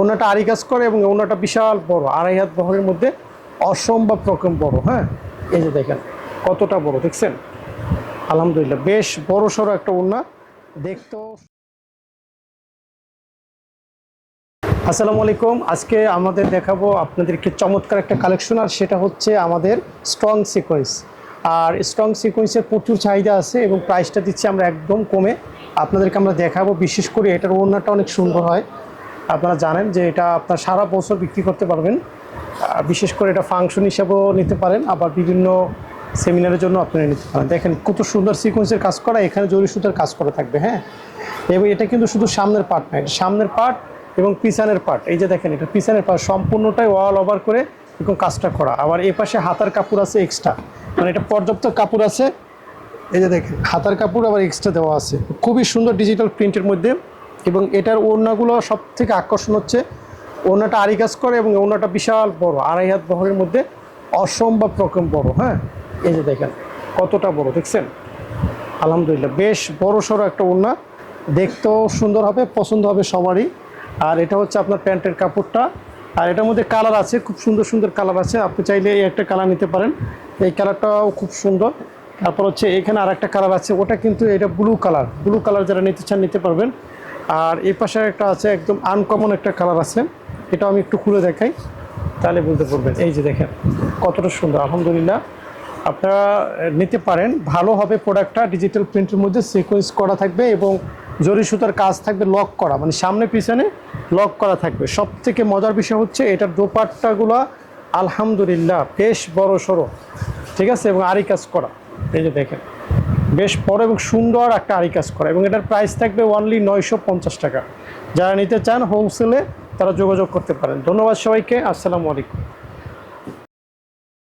ওনাটা আড়ি কাজ করে এবং ওনাটা বিশাল বড়, আড়াই হাত বহরের মধ্যে অসম্ভব রকম বড় হ্যাঁ? এই যে দেখেন, কতটা বড়, দেখছেন? আলহামদুলিল্লাহ, বেশ বড় সড়ো একটা ওনা দেখতেও আসসালামু আলাইকুম। আজকে আমাদের দেখাবো আপনাদেরকে চমৎকার একটা কালেকশন আর সেটা হচ্ছে আমাদের স্ট্রং সিকোয়েন্স আর স্ট্রং সিকোয়েন্সের প্রচুর চাহিদা আছে এবং প্রাইসটা দিচ্ছি আমরা একদম কমে। আপনাদেরকে আমরা দেখাবো, বিশেষ করে এটার ওড়নাটা অনেক সুন্দর হয়। আপনারা জানেন যে এটা আপনার সারা বছর বিক্রি করতে পারবেন। বিশেষ করে এটা ফাংশন হিসাবেও নিতে পারেন আবার বিভিন্ন সেমিনারের জন্য আপনারা নিতে পারেন। দেখেন কত সুন্দর সিকোয়েন্সের কাজ করা এখানে জরি সুতার কাজ করা থাকবে হ্যাঁ? এবং এটা কিন্তু শুধু সামনের পার্ট নয় এটা সামনের পার্ট এবং পিছানের পার্ট এই যে দেখেন এটা পিছানের পার্ট সম্পূর্ণটাই ওয়াল ওভার করে এরকম কাজটা করা। আবার এ পাশে হাতার কাপড় আছে এক্সট্রা মানে এটা পর্যাপ্ত কাপড় আছে। এই যে দেখেন হাতার কাপড় আবার এক্সট্রা দেওয়া আছে। খুবই সুন্দর ডিজিটাল প্রিন্টের মধ্যে। এবং এটার ওড়নাগুলো সব থেকে আকর্ষণ হচ্ছে, ওড়নাটা আড়ি কাজ করে এবং ওড়নাটা বিশাল বড়, আড়াই হাত বহরের মধ্যে অসম্ভব রকম বড় হ্যাঁ? এই যে দেখেন, কতটা বড়, দেখছেন? আলহামদুলিল্লাহ, বেশ বড় সড়ো একটা ওড়না, দেখতেও সুন্দর হবে, পছন্দ হবে সবারই। আর এটা হচ্ছে আপনার প্যান্টের কাপড়টা, আর এটার মধ্যে কালার আছে, খুব সুন্দর সুন্দর কালার আছে, আপনি চাইলে এই একটা কালার নিতে পারেন, এই কালারটাও খুব সুন্দর। তারপর হচ্ছে এখানে আর একটা কালার আছে, ওটা কিন্তু এটা ব্লু কালার ব্লু কালার যারা নিতে চান নিতে পারবেন আর এই পাশে একটা আছে, একদম আনকমন একটা কালার আছে। এটাও আমি একটু খুলে দেখাই, তাহলে বুঝতে পারবেন। এই যে দেখেন, কতটা সুন্দর, আলহামদুলিল্লাহ। আপনারা নিতে পারেন, ভালো হবে প্রোডাক্টটা ডিজিটাল প্রিন্টের মধ্যে সিকোয়েন্স করা থাকবে এবং জরি সুতার কাজ থাকবে লক করা মানে সামনে পিছনে লক করা থাকবে। সব থেকে মজার বিষয় হচ্ছে, এটার দোপাট্টাগুলো আলহামদুলিল্লাহ বেশ বড় সড়ো ঠিক আছে? এবং আরি কাজ করা, এই যে দেখেন। বেশ বড় এবং সুন্দর একটা আরি কাজ করা, এবং এটার প্রাইস থাকবে অনলি নয়শো পঞ্চাশ টাকা। যারা নিতে চান হোলসেলে তারা যোগাযোগ করতে পারেন। ধন্যবাদ সবাইকে, আসসালামু আলাইকুম।